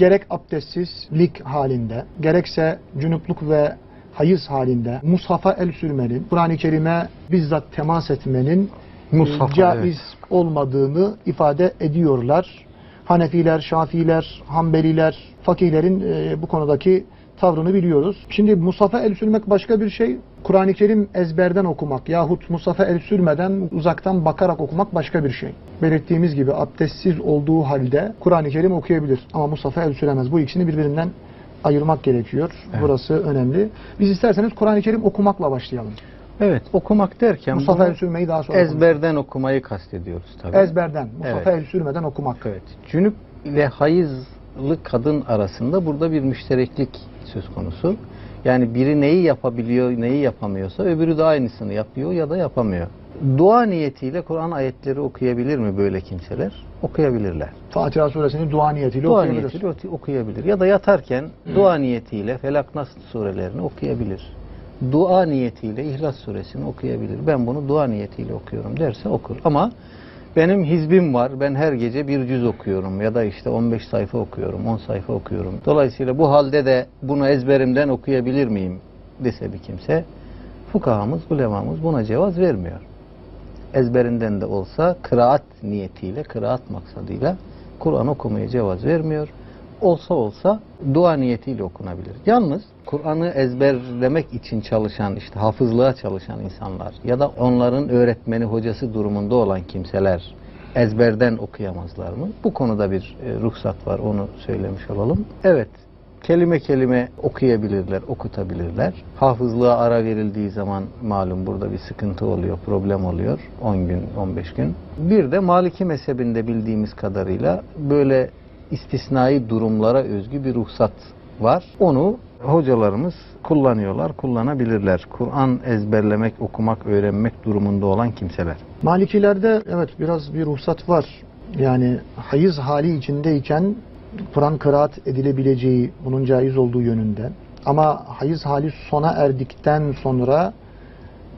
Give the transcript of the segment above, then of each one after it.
gerek abdestsizlik halinde, gerekse cünupluk ve hayız halinde mushafa el sürmenin, Kur'an-ı Kerim'e bizzat temas etmenin Mushafa, caiz evet. olmadığını ifade ediyorlar. Hanefiler, Şafiiler, Hanbeliler, fakihlerin e, bu konudaki tavrını biliyoruz. Şimdi Musaf'a el sürmek başka bir şey. Kur'an-ı Kerim ezberden okumak yahut Musaf'a el sürmeden uzaktan bakarak okumak başka bir şey. Belirttiğimiz gibi abdestsiz olduğu halde Kur'an-ı Kerim okuyabilir ama Musaf'a el süremez. Bu ikisini birbirinden ayırmak gerekiyor. Evet. Burası önemli. Biz isterseniz Kur'an-ı Kerim okumakla başlayalım. Evet, okumak derken Musaf'a bunu el sürmeyi daha sonra ezberden okumayı kastediyoruz tabii. konuşalım. ezberden, Musaf'a Evet. el sürmeden okumak. Evet. Cünüp ile hayızlı kadın arasında burada bir müştereklik söz konusu. Yani biri neyi yapabiliyor, neyi yapamıyorsa öbürü de aynısını yapıyor ya da yapamıyor. Dua niyetiyle Kur'an ayetleri okuyabilir mi böyle kimseler? Okuyabilirler. Fatiha suresini dua niyetiyle Dua okuyabilir. niyetiyle oku- okuyabilir. Ya da yatarken dua niyetiyle Felak Nas surelerini okuyabilir. Dua niyetiyle İhlas suresini okuyabilir. Ben bunu dua niyetiyle okuyorum derse okur. Ama benim hizbim var. Ben her gece bir cüz okuyorum ya da işte 15 sayfa okuyorum, 10 sayfa okuyorum. Dolayısıyla bu halde de bunu ezberimden okuyabilir miyim dese bir kimse fukahamız, ulemamız buna cevaz vermiyor. Ezberinden de olsa kıraat niyetiyle, kıraat maksadıyla Kur'an okumaya cevaz vermiyor. Olsa olsa dua niyetiyle okunabilir. Yalnız Kur'an'ı ezberlemek için çalışan, işte hafızlığa çalışan insanlar ya da onların öğretmeni, hocası durumunda olan kimseler ezberden okuyamazlar mı? Bu konuda bir e, ruhsat var, onu söylemiş olalım. Evet, kelime kelime okuyabilirler, okutabilirler. Hafızlığa ara verildiği zaman malum burada bir sıkıntı oluyor, problem oluyor. 10 gün, 15 gün. Bir de Maliki mezhebinde bildiğimiz kadarıyla böyle istisnai durumlara özgü bir ruhsat var. Onu hocalarımız kullanıyorlar, kullanabilirler. Kur'an ezberlemek, okumak, öğrenmek durumunda olan kimseler. Malikilerde evet biraz bir ruhsat var. Yani hayız hali içindeyken Kur'an kıraat edilebileceği, bunun caiz olduğu yönünde. Ama hayız hali sona erdikten sonra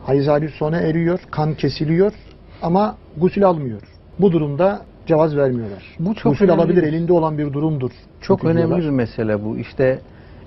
hayız hali sona eriyor, kan kesiliyor ama gusül almıyor. Bu durumda cevaz vermiyorlar. Bu çok önemli alabilir, elinde olan bir durumdur. Çok önemli diyorlar. bir mesele bu. İşte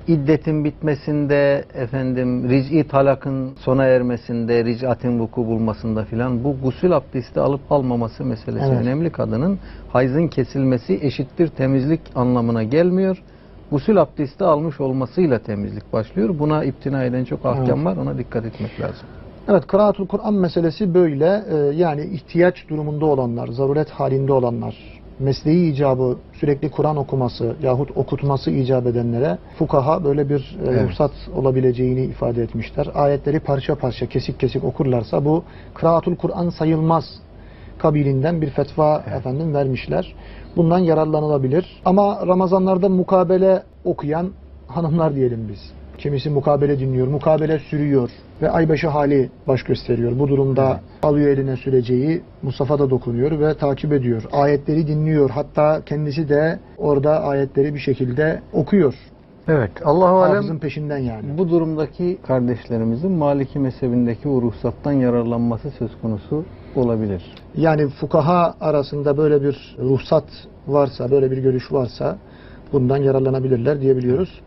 iddetin bitmesinde, efendim ric'i talakın sona ermesinde, ric'atin vuku bulmasında filan bu gusül abdesti alıp almaması meselesi Evet. önemli. Kadının hayzın kesilmesi eşittir temizlik anlamına gelmiyor. Gusül abdesti almış olmasıyla temizlik başlıyor. Buna iptina eden çok ahkam Evet. var. Ona dikkat etmek lazım. Evet, kıraatul Kur'an meselesi böyle. Ee, yani ihtiyaç durumunda olanlar, zaruret halinde olanlar, mesleği icabı sürekli Kur'an okuması yahut okutması icap edenlere fukaha böyle bir e, Evet. ruhsat olabileceğini ifade etmişler. Ayetleri parça parça, kesik kesik okurlarsa bu kıraatul Kur'an sayılmaz kabilinden bir fetva Evet. efendim vermişler. Bundan yararlanılabilir. Ama Ramazanlarda mukabele okuyan hanımlar diyelim biz. Kimisi mukabele dinliyor, mukabele sürüyor ve aybaşı hali baş gösteriyor. Bu durumda Evet. alıyor eline süreceği, Mustafa da dokunuyor ve takip ediyor. Ayetleri dinliyor. Hatta kendisi de orada ayetleri bir şekilde okuyor. Evet. Allahu alem peşinden yani. Bu durumdaki kardeşlerimizin Maliki mezhebindeki o ruhsattan yararlanması söz konusu olabilir. Yani fukaha arasında böyle bir ruhsat varsa, böyle bir görüş varsa bundan yararlanabilirler diyebiliyoruz.